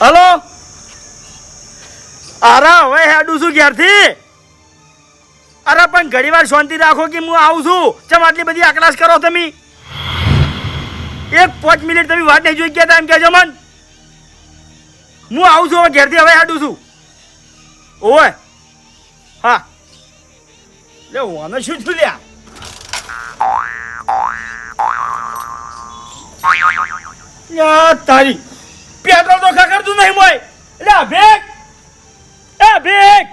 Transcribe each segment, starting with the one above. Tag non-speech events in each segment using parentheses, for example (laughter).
Hello? અરે, હવે હેડું છું ઘેરથી. અરે, પણ ઘણી વાર શાંતિ રાખો કે હું આવું છું. ચમ આટલી બધી આકડાશ કરો તમે? એક પાંચ મિનિટ તમે વાત નહીં જોઈ ગયા તા એમ કહેજો મન. હું આવું છું હવે ઘેરથી, હવે હેડું છું. ઓય. હા. લે આને શું છું લ્યા? યા તારી. પેટ્રોલ તો ખખડતું નહીં મોય. એટલે ભેગ. એ ભેગ.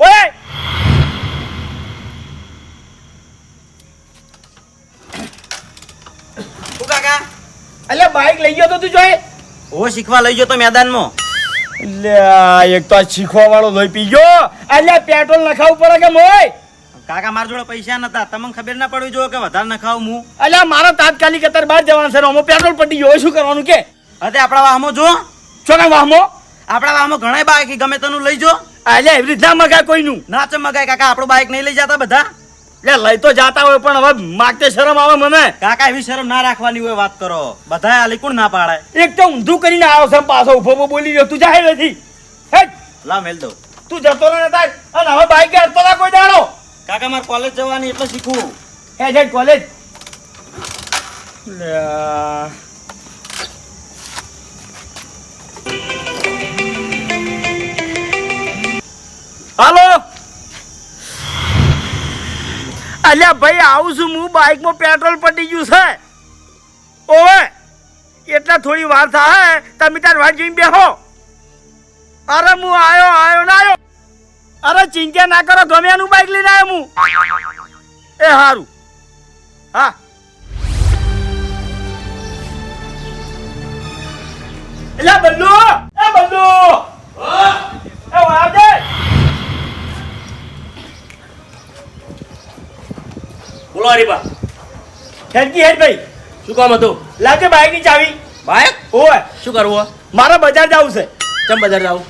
ઓય. કાકા? એટલે બાઈક લઈ ગયો તો તું જોઈ. ઓ શીખવા લઈ ગયો તો મેદાનમાં. એટલે એક તો આ શીખવા વાળો લોહી પી ગયો. એટલે પેટ્રોલ નખાવું પડે કે મોય? કાકા મારા જોડે પૈસા નતા. તમને ખબર ના પડવી જોઈએ કે વધારે નખાવું ખાવ હું? એટલે મારો તાત્કાલિક અત્યારે બહાર જવાનું છે પેટ્રોલ પટી ગયો શું કરવાનું કે? અતે આપણા વાહમો જો. ચોકા વાહમો? આપણા વાહમાં ઘણા બાઈક ગમે તેનું લઈ જો. એટલે એવી રીતના મગાય કોઈનું? ના ચમકાય કાકા આપણો બાઈક નહીં લઈ જતા બધા. એટલે લઈ તો જાતા હોય પણ હવે માગતે શરમ આવે મને. કાકા એવી શરમ ના રાખવાની હોય વાત કરો. બધા આલી કોણ ના પાડે? એક તો ઊંધું કરીને આવ્યો છે પાછો ઊભો ઊભો બોલી રહ્યો. તું જાય નથી હેટ લા મેલ દો તું જતો રહે તાર. અને હવે બાઈક હટતો ના કોઈ દાડો. કાકા મારે કોલેજ જવાની એટલે શીખવું. હે હેટ કોલેજ હાલો? અલ્યા ભાઈ આવું છું હું બાઈકમાં પેટ્રોલ પટી ગયું છે. ઓવે એટલે થોડી વાર થાય તમે તાર વાત જોઈને બેહો. અરે હું આયો આવ્યો ના આવ્યો અરે ચિંતા ના કરો ગમે એનું બાઈક લઈને આવ્યો હું. એ સારું હા. એટલે બલ્લુ એ બલ્લુ એ વાહ બોલો હરીબા હેડજી હેડ ભાઈ. શું કામ હતું? લાગે બાઈકની ચાવી? બાઈક ઓય શું કરવું મારે બજાર જવું છે. કેમ બજાર જવું?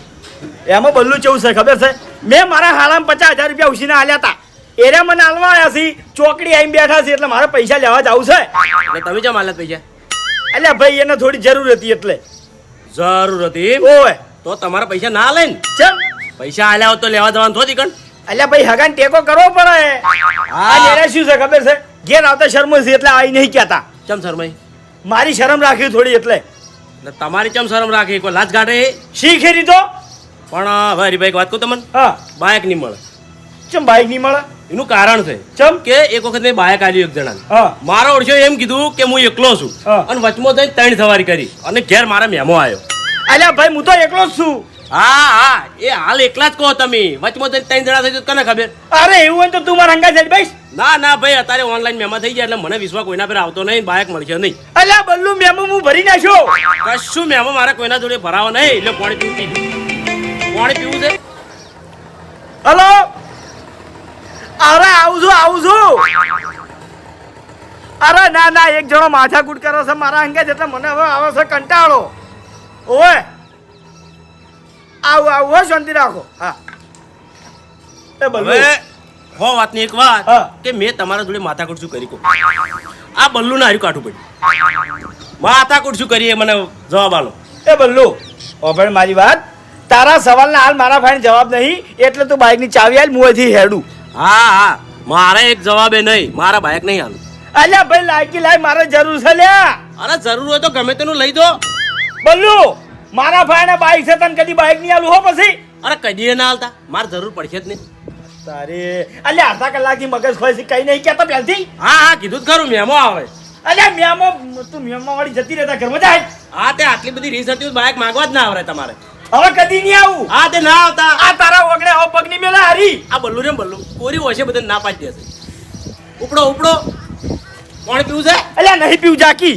એમાં બલ્લું કેવું છે ખબર છે? મેં મારા હાલામાં પચાસ હજાર રૂપિયા ઉછીને આલ્યા હતા એરે મને આલવા આવ્યા છે ચોકડી આવીને બેઠા છે એટલે મારે પૈસા લેવા જવું છે. એટલે તમે જમ હાલત પૈસા? એટલે ભાઈ એને થોડી જરૂર હતી એટલે. જરૂર હતી ઓય તો તમારા પૈસા ના લઈને ચમ. પૈસા આલ્યા તો લેવા જવાનું થોડી કણ. એટલે ભાઈ હગન ટેકો કરવો પડે. આ એને શું છે ખબર છે? ઘેર આવતા શરમ છે એટલે આવી નહીં કહેતા. ચમ શરમાઈ? મારી શરમ રાખી થોડી એટલે. તમારી ચમ શરમ રાખી? કોઈ લાજ કાઢે શીખી દીધો પણ હવે હરીભાઈ વાત કહું તમને? હા. બાયક નહીં મળે. ચમ બાઈક નહીં મળે? એનું કારણ છે ચમ? કે એક વખત મેં બાયક આવ્યું એક જણા હા. મારો ઓળખ્યો એમ કીધું કે હું એકલો છું. હા. અને વચમાં જઈને ત્રણ સવારી કરી. અને ઘેર મારા મેમો આવ્યો. અલ્યા ભાઈ હું તો એકલો જ છું. હા હા એ હાલ એકલા જ કહો તમે. વચમાં ત્રણ જણા થઈ જાય કને ખબર? અરે એવું હોય તો તું મારા અંગા જઈ બેસ. ના ના ભાઈ અત્યારે ઓનલાઈન મેમા થઈ ગયા એટલે મને વિશ્વાસ કોઈના પર આવતો નહીં બાયક મળશે નહીં. અલ્યા બલ્લુ મેમો હું ભરી નાખ્યો. કશું મેમો મારા કોઈના જોડે ભરાવો નહીં એટલે પાણી પીવું પીધું પાણી પીવું છે? હલો? અરે આવું છું આવું છું. અરે ના ના એક જણો માથાકૂટ કરો છે મારા અંગે એટલે મને હવે આવે છે કંટાળો. ઓય આવું આવું હો શાંતિ રાખો. હા. એ બલ્લુ હો વાતની એક વાત કે મેં તમારા જોડે માથાકૂટ શું કરી કો આ બલ્લુને હાર્યું કાઢવું પડ્યું. માથાકૂટ શું કરીએ મને જવાબ આલો. એ બલ્લુ ઓભણ મારી વાત. તારા સવાલના હાલ મારા ભાઈને જવાબ નહીં એટલે તું બાઇકની ચાવી હાલ હું અહીંથી હેડું. હા હા. મારે એક જવાબે નહીં મારા બાઈક નહીં હાલું. અલ્યા ભાઈ લાયકી લાય મારે જરૂર છે લ્યા. અરે જરૂર હોય તો ગમે તેનું લઈ દો બલ્લુ મારા ભાઈને બાઇક છે તને કદી બાઇક નહીં આલું હો પછી? અરે કદી ના હાલતા મારે જરૂર પડશે જ નહીં. તારે અલ્યા અડધા કલાકથી મગજ ખોય છે કઈ નહીં કહેતો પહેલથી? હા હા કીધું જ ખરું મેમો આવે. અલ્યા મેમો તું મેમો વાળી જતી રહેતા ઘરમાં જાય. હા તે આટલી બધી રીસ હતી બાઈક માંગવા જ ના આવડે તમારે. હવે કદી નહીં આવું? હા તે ના આવતા. આ તારા ઓગણે હવે પગની મેલા હારી. આ બલ્લુ રે બલ્લુ. કોરી હોય છે બધા ના પાડી દેશે. ઉપડો ઉપડો. કોણ પીવું છે? અલ્યા નહીં પીવું જાકી.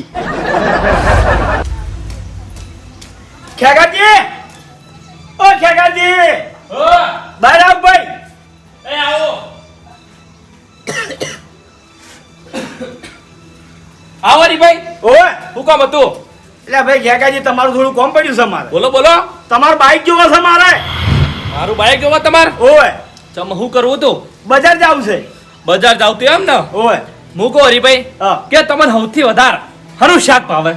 ખેગાજી? ઓ ખેગાજી! ઓ! આવ ભાઈ. એ આવો. આવો રી ભાઈ. ઓ! હું કામ હતું? એટલે ભાઈ ખેગાજી તમારું થોડું કોમ પડ્યું છે મારે. બોલો બોલો. તમારું બાઈક જોવો છે મારે. મારું બાઈક જોવા તમારે? ઓય ચમ હું કરવું હતું બજાર જાવું છે. બજાર જાવતું એમ ને? ઓય મૂકો હરીભાઈ કે તમને સૌથી વધારે હરું શાક ભાવે.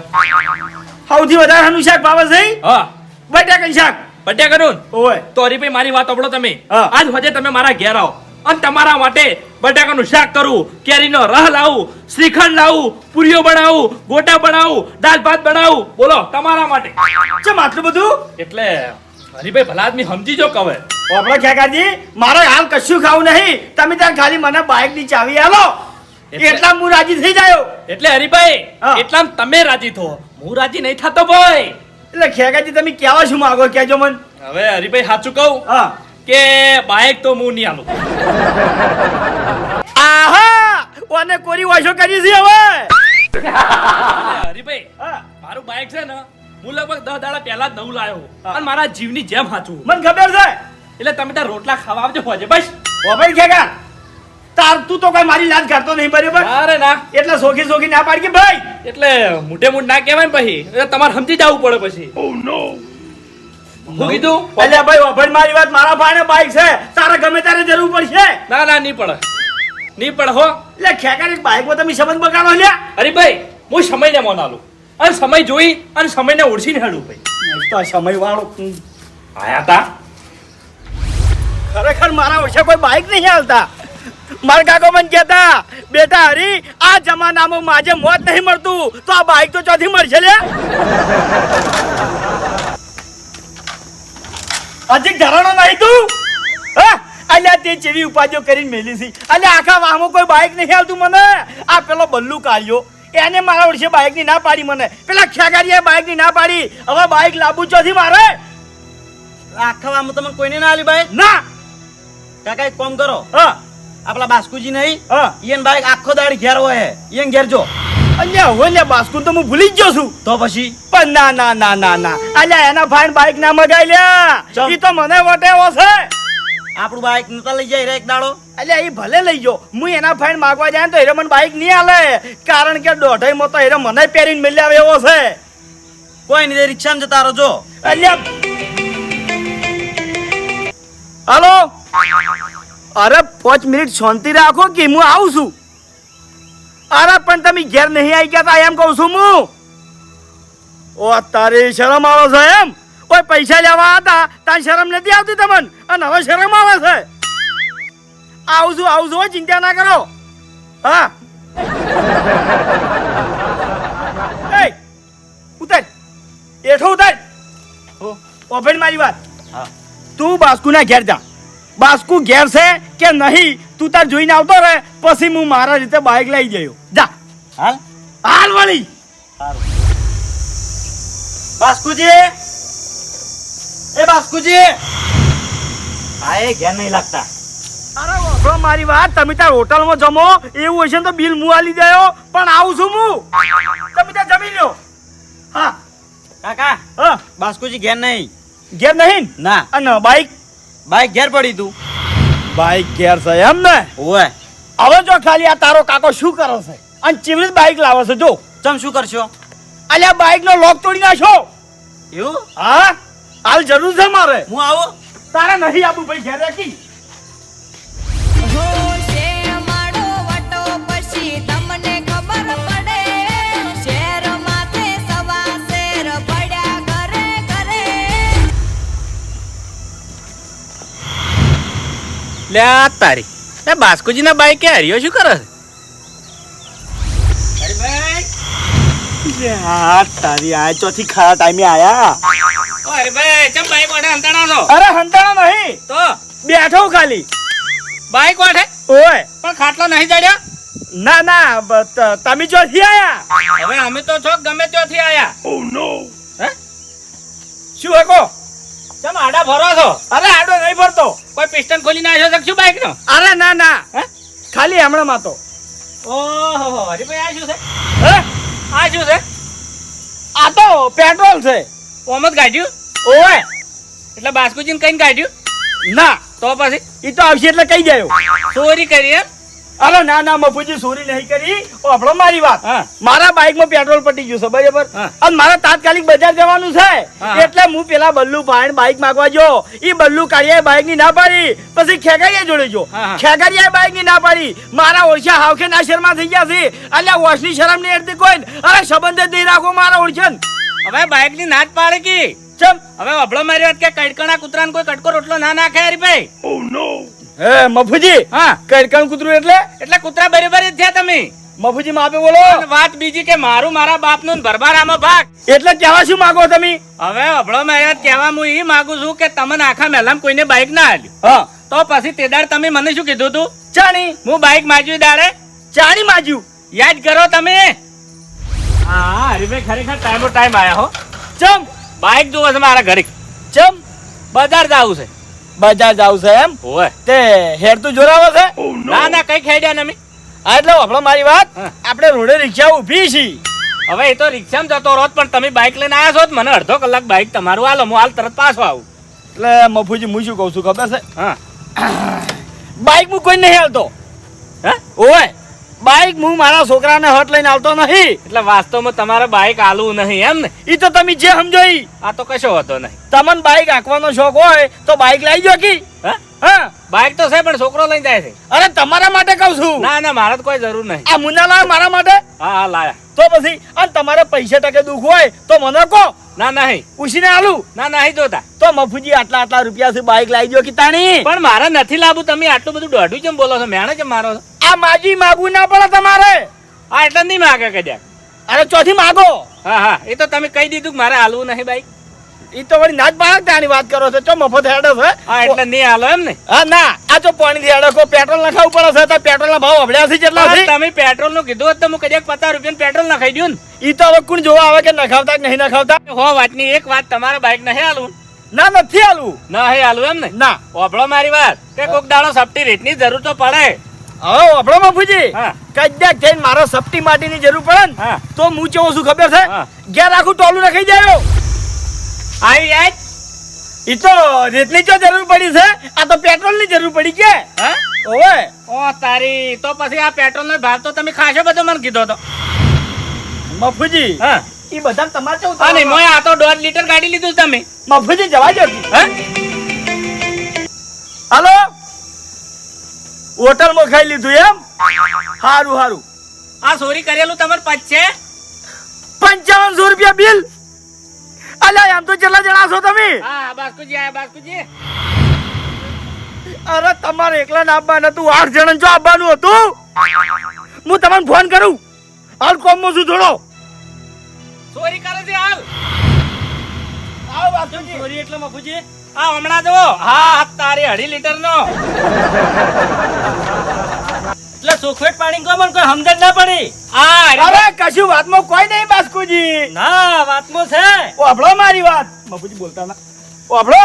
સૌથી વધારે હનુ શાક ભાવે છે? હા. બટાકાનું શાક. બટ્યા કરું ઓય. તો હરીભાઈ મારી વાત સાંભળો તમે. આજ વજે તમે મારા ઘેર આવો. અને તમારા માટે બટાકાનું શાક કરું. કેરીનો રહ લાવું શ્રીખંડ લાવું પૂરીઓ બનાવું ગોટા બનાવું દાળ ભાત બનાવું. બોલો તમારા માટે. ચમ આટલું બધું? એટલે હરીભાઈ ભલા આદમી સમજી જો કવે. આપણો ખેકાજી મારે હાલ કશું ખાવું નહીં. તમે ત્યાં ખાલી મને બાઇકની ચાવી આલો. એટલે- હું રાજી થઈ જાયો. એટલે હરિભાઈ એટલા તમે રાજી થો. હું રાજી નહીં થતો ભાઈ. એટલે ખેગાજી તમે કેવા શું માંગો? કેજો મન. હવે હરીભાઈ સાચું કહું હા. કે બાઇક તો હું નહીં આલું આહા! ઓને કોરી વાશો કરી છે હવે. હરિભાઈ મારું બાઇક છે ને હું લગભગ દસ દાડા પહેલા જ નવું લાયો અને મારા જીવની જેમ સાચું. મને ખબર છે. એટલે તમે ત્યાં રોટલા ખાવા આવજો હોજે બસ. ઓ ભાઈ ખેકા તાર તું તો કઈ મારી લાજ કરતો નહીં બરાબર? અરે ના. એટલે સોખી સોખી ના પાડી કે ભાઈ. એટલે મોટે મોટ ના કહેવાય ને પછી. એટલે તમારે સમજી જવું પડે પછી. હું કીધું? એટલે ભાઈ ઓભણ મારી વાત મારા ભાઈને બાઈક છે. તારે ગમે ત્યારે જરૂર પડશે. ના ના નહીં પડે. નહીં પડે હો. એટલે ખેકાની બાઈકમાં તમે સંબંધ બગાડો લ્યા અરે ભાઈ હું સમયને મોન આલું. અને સમય જોઈ અને સમય ને ઓળખીને હેડું ભાઈ. તો સમય વાળો આયા તા. ખરેખર મારા ઓછા કોઈ બાઈક નહીં હાલતા. મારા કાકો મને કહેતા બેટા હરી આ જમાનામાં માજે મોત નહીં મળતું. તો આ બાઈક તો ચોથી મળશે લે હજી ઘરાણો નહીં તું? અલ્યા તે ચેવી ઉપાધિઓ કરીને મેલી છે. અલ્યા આખા વાહમાં કોઈ બાઈક નહીં આવતું મને. આ પેલો બલ્લુ કાઢ્યો એને મારા વર્ષે બાઈકની ના પાડી મને. પેલા ખેગારીએ બાઈકની ના પાડી. હવે બાઈક લાબુ ચોથી મારે. આખા વાહમાં તમને કોઈને ના આલી ભાઈ ના. કાકા એક કામ કરો. હા. આપલા બાસ્કુજી નહીં. હા. ઈયન બાઈક આખો દાડી ઘેર હોય ઈયન ઘેર જો. અલ્યા હોય લે બાસ્કુ તો હું ભૂલી જ ગયો છું. તો પછી? પણ ના ના ના ના ના. અલ્યા એના ફાઈન બાઈક ના મગાઈ લ્યા. ઈ તો મને વટે એવો છે. આપણું બાઈક નતા લઈ જાય એક દાડો? અલ્યા એ ભલે લઈ ગયો. હું એના ફાઈન માગવા જાય તો હીરો મને બાઈક નહીં આલે. કારણ કે દોઢાઈ માં તો હીરો મને પહેરીને મેલ્યા આવે એવો છે. કોઈ નહીં રિક્ષામાં જતા રહો જો. અલ્યા. હાલો? અરે પાંચ મિનિટ શાંતિ રાખો કે હું આવું છું. અરે પણ તમે ઘેર નહીં આવી ગયા તા એમ કહું છું હું. ઓ તારે શરમ આવે છે એમ? કોઈ પૈસા લેવા હતા તાર શરમ નથી આવતી તમને? અને હવે શરમ આવે છે. આવું છું આવું છું ચિંતા ના કરો. હા. (laughs) ઉતર. એઠો ઉતર. હો. ઓફેડ મારી વાત. હા. તું બાસ્કુના ઘેર જા. બાસ્કુ ઘેર છે કે નહીં? તું તાર જોઈને આવતો રહે પછી હું મારા રીતે બાઇક લઈ જયો જા. હાલ? હાલ વળી. બાસ્કુજી! એ બાસ્કુજી! હા એ ઘેર નહીં લાગતા. અરે વાપરો મારી વાત તમે તાર હોટલમાં જમો એવું હશે તો બિલ હું આલી ગયો પણ આવું છું હું તમે ત્યાં જમી લ્યો. હા. કાકા હા. બાસ્કુજી ઘેર નહીં. ઘેર નહીં? ના. અને બાઇક બાઈક ઘેર પડી તું. બાઈક ઘેર છે એમ ને? ઓય હવે જો ખાલી આ તારો કાકો શું કરો છે? અને ચીવરી બાઇક લાવે છે જો. તમે શું કરશો? અલ્યા બાઈક નો લોક તોડી નાખો. એવું? હા? હાલ જરૂર છે મારે. હું આવો. તારે નહીં આપું ભાઈ ઘેર રાખી? લે આ તારી. એ બાસ્કોજીના બાઈક કે હરિયો? શું કરે હા તારી આ ચોથી ખરા ટાઈમે આયા. અરે ભાઈ ચમ બાઈક વાળે અંતણા છો? અરે હંતાણા નહીં. તો? બેઠો ખાલી. બાઈક વાળે ઓય. પણ ખાટલો નહીં જડ્યો ના ના તમે ચોથી આયા. હવે અમે તો છો ગમે ત્યાંથી આયા. હે? શું હકો? ચમ આડા ભરો છો? અરે આડો નહીં ભરતો. કોઈ પિસ્ટન ખોલી નાખ્યો છે શું બાઈક નો અરે ના ના. હે? ખાલી હમણાં માં તો. ઓહો હરીભાઈ આ શું છે? હે? આ શું છે? આ તો પેટ્રોલ છે. ઓમત જ કાઢ્યું ઓય એટલે બાસ્કુજીને કઈ કાઢ્યું ના. તો પછી? એ તો આવશે એટલે કહી જાય ચોરી કરી એમ? અરે ના ના મફુજી ચોરી નહીં કરી. આપણો મારી વાત. મારા બાઇકમાં પેટ્રોલ પટી ગયું છે બરાબર? અને મારે તાત્કાલિક બજાર જવાનું છે. એટલે હું પેલા બલ્લુ ભાઈ બાઇક માંગવા જો એ બલ્લુ કાળિયા બાઇકની ના પાડી. પછી ખેગારીએ જોડે જો. ખેગારીએ બાઇકની ના પાડી. મારા ઓળખ્યા હાવખે ના શરમા થઈ ગયા છે. અલ્યા ઓછની શરમની અડતી કોઈ. અરે સંબંધ જ નહીં રાખો મારા ઓળખન હવે બાઈકની નાચ પાડે કે? ચમ. હવે અભળો મારી વાત કે કડકણા કૂતરાને કોઈ કટકો રોટલો ના નાખે હરીભાઈ? હે મફુજી! હા. કડકણ કૂતરું એટલે? એટલે કૂતરા બરાબર જ થયા તમે. મફુજી માપે બોલો. વાત બીજી કે મારું મારા બાપનું ને ભરભારામાં ભાગ. એટલે કેવા શું માંગો તમે? હવે અભળો મહેરાજ કેવા હું એ માંગુ છું કે તમને આખા મહેલામ કોઈને બાઇક ના આલ્યું. હા. તો પછી તે દાડ તમે મને શું કીધું તું? ચાણી હું બાઇક માજ્યું દાડે? ચાણી માજ્યું. યાદ કરો તમે. હા હરીભાઈ ખરેખર ટાઈમો ટાઈમ આયા હો. ચમ. બાઇક જોવે છે મારા ઘરે ચમ. બજાર જાવું છે. બજાર જાવ છે એમ? ઓય. તે હેર તું જોરાવો છે? ના ના કઈ ખેડ્યા ને અમે. હા એટલે આપણો મારી વાત. આપણે રોડે રિક્ષા ઊભી છી. હવે એ તો રિક્ષામાં જતો રોત પણ તમે બાઇક લઈને આવ્યા છો તો મને અડધો કલાક બાઇક તમારું હાલો હું હાલ તરત પાછો આવું. એટલે મફુજી હું શું કહું છું ખબર છે? હા. બાઈક હું કોઈ નહીં હાલતો. હે? ઓય. બાઈક હું મારા છોકરાને હટ લઈને આવતો નહીં. એટલે વાસ્તવમાં તમારે બાઇક આલવું નહીં એમ ને? એ તો તમે જે સમજો આ તો કશો હતો નહીં. તમને બાઈક આંકવાનો શોખ હોય તો બાઇક લઈ જો કી. હા? બાઇક તો છે પણ છોકરો લઈને જાય છે. અરે તમારા માટે કહું છું. ના ના મારે કોઈ જરૂર નહીં. આ મુન્ના લાવ મારા માટે? હા હા લાયા. તો પછી અને તમારે પૈસા ટકે દુઃખ હોય તો મને કહો. ના નહીં. પૂછીને આલું. ના નહીં જોતા. તો મફુજી આટલા આટલા રૂપિયા થી બાઈક લાવી જો કી તાણી? પણ મારે નથી લાવવું. તમે આટલું બધું દોઢું કેમ બોલો છો મેણે કેમ મારો છો? આ માજી માગવું ના પડે તમારે. આ એટલે નહીં માગે કદાચ. અરે ચોથી માગો. હા હા એ તો તમે કહી દીધું કે મારે હાલવું નહીં બાઈક એ તો વળી નાચ બાળક ત્યાંની વાત કરો છો. ચો મફત હેડો છે હા? એટલે નહીં હાલો એમ ને. હા ના આ તો પાણી થી હેડે કો પેટ્રોલ નખાવું પડે છે તો પેટ્રોલ ના ભાવ અભડ્યા છે. જેટલા તમે પેટ્રોલનું કીધું હતું તો હું કદાચ પચાસ રૂપિયા પેટ્રોલ નખાઈ દઉં ને. ઈ તો હવે કોણ જોવા આવે કે નખાવતા કે નહીં નખાવતા? હો વાતની એક વાત તમારે બાઈક નહીં હાલવું. ના નથી હાલવું. ના હે હાલવું એમ ને? ના. ઓભળો મારી વાત. કે કોક દાડો સપટી રેટની જરૂર તો પડે. હવે આપણો બાપુજી. હા. કદાચ જઈને મારો સપટી માટીની જરૂર પડે ને તો હું કેવો શું ખબર છે. ઘેર આખું ટોલું નખાઈ જાય. આવી યાદ ઈ તો રેતની જો જરૂર પડી છે? આ તો પેટ્રોલની જરૂર પડી કે હા? ઓવે. ઓ તારી તો પછી આ પેટ્રોલનો ભાવ તો તમે ખાશો બધો મને કીધો તો. મફુજી હા. એ બધા તમારે કેવું અને? મોય આ તો દોઢ લીટર ગાડી લીધું તમે. મફુજી જવા દો હે? હાલો? હોટલમાં ખાઈ લીધું એમ? હારું હારું. આ ચોરી કરેલું તમારે પચશે પંચાવનસો રૂપિયા બિલ? અલ્યા આમ તો કેટલા જણા છો તમે? હા બાસ્કુજી બાસ્કુજી. અરે તમારે એકલા ના આવવાનું હતું આઠ જણા જો આવવાનું હતું? હું તમને ફોન કરું. હાલ કોમમાં છું થોડો. ચોરી કરે છે હાલ. આવો બાપુજી. ચોરી એટલે મફુજી. આ હમણાં જો હા તારી અઢી લીટર નો એટલે સુખવેટ પાણી કો મને કોઈ સમજણ ના પડી. આ અરે અરે કશું વાતમાં કોઈ નહીં બાસ્કુજી. ના વાતમાં છે. ઓભળો મારી વાત. બાપુજી બોલતા ના. ઓભળો.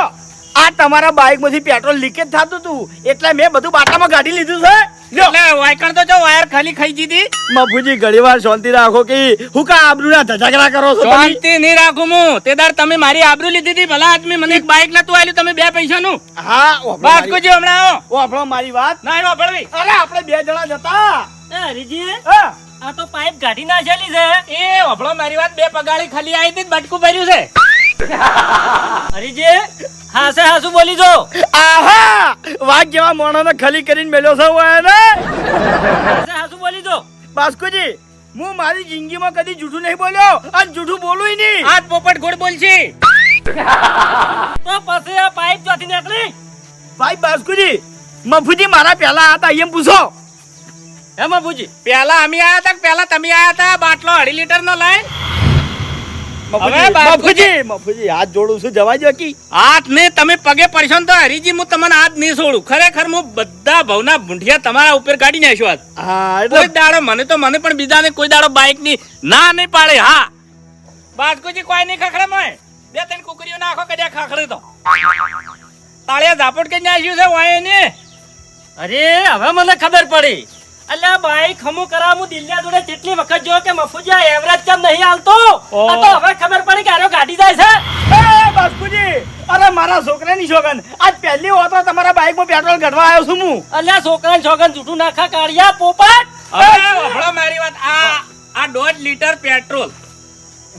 આ તમારા બાઇકમાંથી પેટ્રોલ લીકેજ થતું હતું એટલે મેં બધું બાટામાં કાઢી લીધું છે. એટલે વાયકણ તો જો વાયર ખાલી ખાઈ દીધી મફુજી ઘણી વાર શાંતિ રાખો કે હું કા આબરૂના ધજાગરા કરો છો શાંતિ નહીં રાખું હું. તે દાડ તમે મારી આબરૂ લીધી હતી. ભલા આદમી મને એક બાઇક નતું આલ્યું તમે બે પૈસાનું. હા વાત મારી- હમણાં આવો ઓભળો મારી વાત? ના એનો ભળવી અરે આપણે બે જણા જતા. એ હરીજી આ તો પાઇપ કાઢી નાખેલી છે. એ વભળો મારી વાત બે પગાળી ખાલી આવી હતી બટકું ભર્યું છે. (laughs) હરીજી હાસે હાસુ બોલી જો. આહા! વાઘ જેવા મોણાને ખલી કરીને મેલ્યો છે ને હાસે હાસુ બોલી જો. બાસ્કુજી હું મારી જિંદગીમાં કદી જૂઠું નહીં બોલ્યો. અને જૂઠું બોલું નહીં. આજ પોપટ ગોળ બોલશે. (laughs) તો પછી આ પાઇપ ચોથી નીકળી ભાઈ બાસ્કુજી મફુજી મારા પહેલા હતા એમ પૂછો. હે મફુજી પહેલા અમે આયા હતા પહેલા તમે આયા હતા? બાટલો અઢી લીટર નો લઈને. મફુજી મફુજી હાથ જોડું છું જવા દો કી. હાથ ને તમે પગે પડશો તો હરીજી હું તમને હાથ નહીં છોડું ખરેખર હું બધા ભવના ભૂંઠિયા તમારા ઉપર કાઢી નાખ્યો આજ. હા એટલે દાડો મને તો મને પણ બીજાને કોઈ દાડો બાઇકની ના નહીં પાડે હા. બાસ્કુજી કોઈ નહીં ખખડે મોય બે ત્રણ કુકરીઓ નાખો કદ્યા ખખડે તો. તાળિયા ઝાપટ કઈ નાખ્યું છે વાય ને અરે હવે મને ખબર પડી. અલ્યા બાઈક ખમુ કરા હું દિલ્યા જોડે કેટલી વખત જો કે મફુજી એવરેજ કેમ નહીં હાલતો? આ તો હવે ખબર પડી કે આરો ગાડી જાય છે. એ બાસ્કુજી અરે મારા છોકરાની શોગન આજ પહેલી વાર તમારા બાઇકમાં પેટ્રોલ ગઢવા આવ્યો છું હું. અલ્યા છોકરા છોકન જૂઠું નાખા કાઢ્યા પોપટ? હવે મારી વાત આ આ દોઢ લીટર પેટ્રોલ.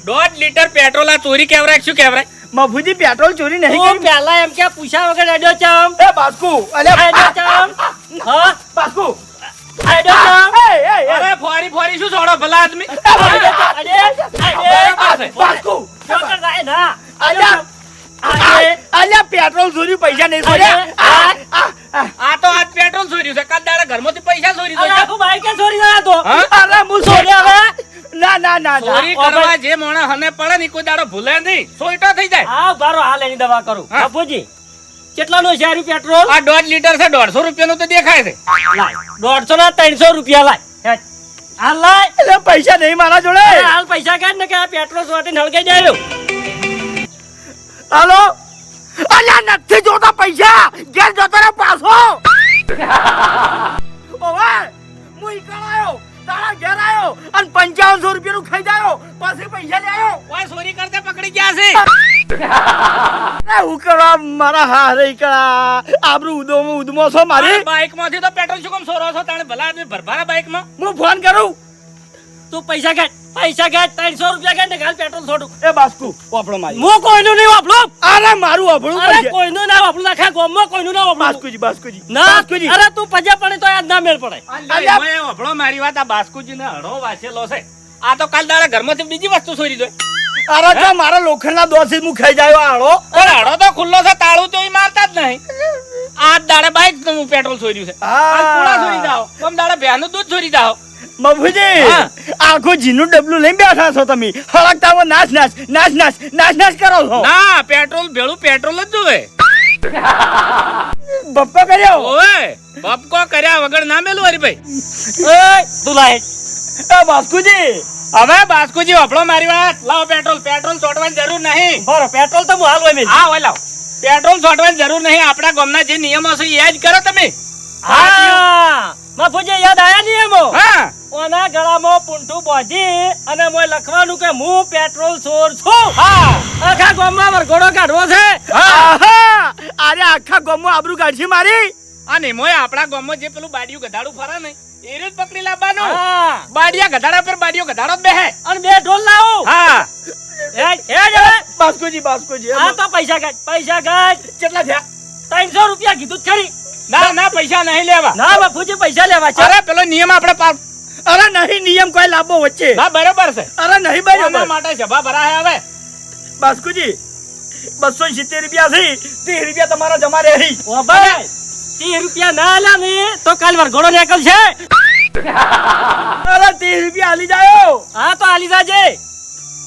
દોઢ લીટર પેટ્રોલ આ ચોરી કેવરાય શું કેવરાય? મફુજી પેટ્રોલ ચોરી નહીં તું કરી? પેલા એમ કે પૂછ્યા વગર અડ્યો ચમ એ બાસ્કુ અલ્યા અડ્યો ચમ હા? પેટ્રોલ ચોર્યું પૈસા નહીં ચોર્યા? આ, આ, આ. આ. તો આજ પેટ્રોલ ચોર્યું છે. કાલ દાડા ઘરમાંથી પૈસા ચોરી દો આખું બાઈક ચોરી દો તો. અરે હું ચોર્યા હવે? ના ના ના ચોરી કરવા જે મોણા હને પડે ને કોઈ દાડો ભૂલે નહીં. સોઈટો થઈ જાય. હા બારો હાલ એની દવા કરું. બાપુજી કેટલાનું છે હારું પેટ્રોલ? આ દોઢ લીટર છે દોઢસો રૂપિયાનું તો દેખાય છે. દોઢસો ના ત્રણસો રૂપિયા લાય. હાલ લાય. એટલે પૈસા નહીં મારા જોડે? હાલ પૈસા કાઢ ને કે આ પેટ્રોલ સોટી નળગાઈ જાય હાલો? અલ્યા નથી જોતા પૈસા. ઘેર જતો રે પાછો. (laughs) ઓવે હું ઈકણ આયો તારા ઘેર આયો અને પંચાવનસો રૂપિયાનું ખાઈ જાયો. પછી પૈસા લે આવ્યો. કોઈ ચોરી કરતે પકડી ગયા છે. (laughs) હું કરવા મારા હારે ઈકળા આબરૂ ઉદમો ઉદમો છો મારી? બાઈકમાંથી તો પેટ્રોલ શું કામ સોરો છો? તાણે ભલા આદમી ભરભારા બાઈકમાં હું ફોન કરું. તું પૈસા કાઢ પૈસા ગયા ત્રણસો રૂપિયા ગયા ને હાલ પેટ્રોલ થોડું એ બાસ્કુ વાપરો મારી હું કોઈનું નહીં વાપરું. અરે મારું વાપરું અરે કોઈનું ના વાપરું આખા ગામમાં કોઈનું ના વાપરું. બાસ્કુજી બાસ્કુજી ના બાસ્કુજી. અરે તું પજે પડે તો યાદ ના મેળ પડે. અરે મેં મારી વાત આ બાસ્કુજી ને હળો વાંચેલો છે. આ તો કાલ દાડા ઘરમાંથી બીજી વસ્તુ છોડી દો. અરે તો મારા લોખંડના દોષી હું ખાઈ જાય આળો અરે હળો તો ખુલ્લો છે તાળું તો એ મારતા જ નહીં. આ દાડે બાઈક પેટ્રોલ છોડ્યું છે. હા. પૂળા ચોરી જાઓ. તમ દાડે ભેનું દૂધ છોડી જાઓ. હા. આખું જીનું ડબલું લઈને બેઠા છો તમે. હળકતા નાશ નાશ નાશ નાશ નાશ નાશ કરો છો. ના પેટ્રોલ ભેળું પેટ્રોલ જ જોવે. બપ્પા કર્યો? ઓય બપકો કર્યા વગર ના મેલું હરીભાઈ ઓય તું લાય. એ બાસ્કુજી. હવે બાસ્કુજી હભળો મારી વાત. લાવ પેટ્રોલ પેટ્રોલ છોડવાની જરૂર નહીં. બરો પેટ્રોલ તો હું હાલ હોય હા હોય લાવો. પેટ્રોલ છોડવાની જરૂર નહીં. આપણા ગામના જે નિયમો છે એ જ કરો તમે. હા. મફુજી યાદ આયા નિયમો? હા. ઓના ગળામાં પૂંઠું બોજી અને મોય લખવાનું કે હું પેટ્રોલ ચોર છું. હા. આખા ગામમાં વરઘોડો કાઢવો છે. આહા! અરે આખા ગામમાં આબરૂ કાઢશે મારી? અને મોય આપણા ગામમાં જે પેલું બાડિયું ગધાડું ફરે ને એ રીત પકડી લાવવાનો. હા. બાડિયા ગધાડા પર બાડિયો ગધાડો જ બેહે. અને બે ઢોલ લાવો. હા. હેડ, હેડ હવે. બાસ્કુજી બાસ્કુજી આ તો પૈસા કાઢ પૈસા કાઢ. કેટલા થયા? ત્રણસો રૂપિયા કીધું જ ખરી. ના ના પૈસા નહીં લેવા. ના બાપુજી પૈસા લેવા છે. અરે પેલો નિયમ આપણે અરે નહીં નિયમ કોઈ લાભો વચ્ચે. હા બરાબર છે. અરે નહીં બરાબર માટે સભા ભરાય હવે? બાસ્કુજી બસો સિત્તેર રૂપિયા છે. ત્રીસ રૂપિયા તમારા જમા રહી. ઓ ભાઈ ત્રીસ રૂપિયા ના આલ્યા ને તો કાલ વરઘોડો નીકળ છે અરે ત્રીસ રૂપિયા આલી જાયો હા તો આલી જાજે.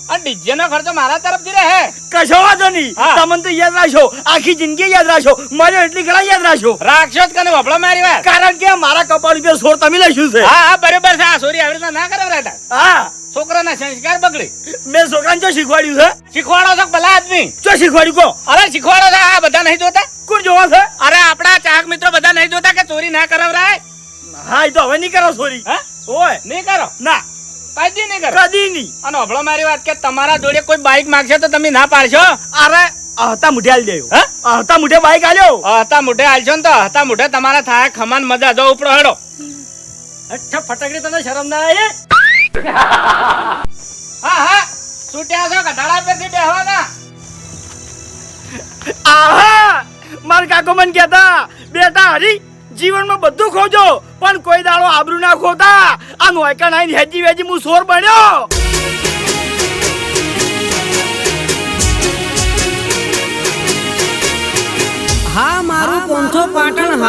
અને ડીજે નો ખર્ચો મારા તરફથી રહે. કશો વાંધો નહીં. તમને તો યાદ રાખશો. આખી જિંદગી યાદ રાખશો. મારે એટલી ઘણા યાદ રાખશો. રાખશો જ કને? વપડો મારી વાત. કારણ કે મારા કપાળ ઉપર સોર તમે લખ્યું છે. હા હા બરાબર છે. આ સોરી આવી ના કરે રહેતા હા. છોકરાના સંસ્કાર બગડે. મેં છોકરાને જો શીખવાડ્યું છે? શીખવાડો છો ભલા આદમી. ચો શીખવાડ્યું કો અરે શીખવાડો છો? આ બધા નહીં જોતા? કોણ જોવા છે? અરે આપણા ચાહક મિત્રો બધા નહીં જોતા કે ચોરી ના કરાવરાય? હા એ તો હવે નહીં કરો ચોરી હા? ઓય. નહીં કરો? ના. કદી નહીં કરો કદી નહીં અને હભળો મારી વાત કે તમારા જોડે કોઈ બાઈક માંગશે તો તમે ના પાડશો? અરે હતા મુઠે આલી દેયો હા? હતા મુઠે બાઈક આલ્યો. હતા મોઢે હાલશો ને તો હતા મોઢે તમારા થાય ખમાન મજા જો ઉપડો હેડો. અઠ્ઠા ફટાકડી તને શરમ ના આવી? હા હા છૂટ્યા છો ગધાડા પરથી બેહવાના. આહા માર કાકો મન કહેતા બેટા હરી જીવનમાં બધું ખોજો, પણ કોઈ દાડો આબરૂ ના ખોતા. આ નોયકા નાઈ હેજી વેજી હું સોર બન્યો. હા, મારું પંથો પાટણ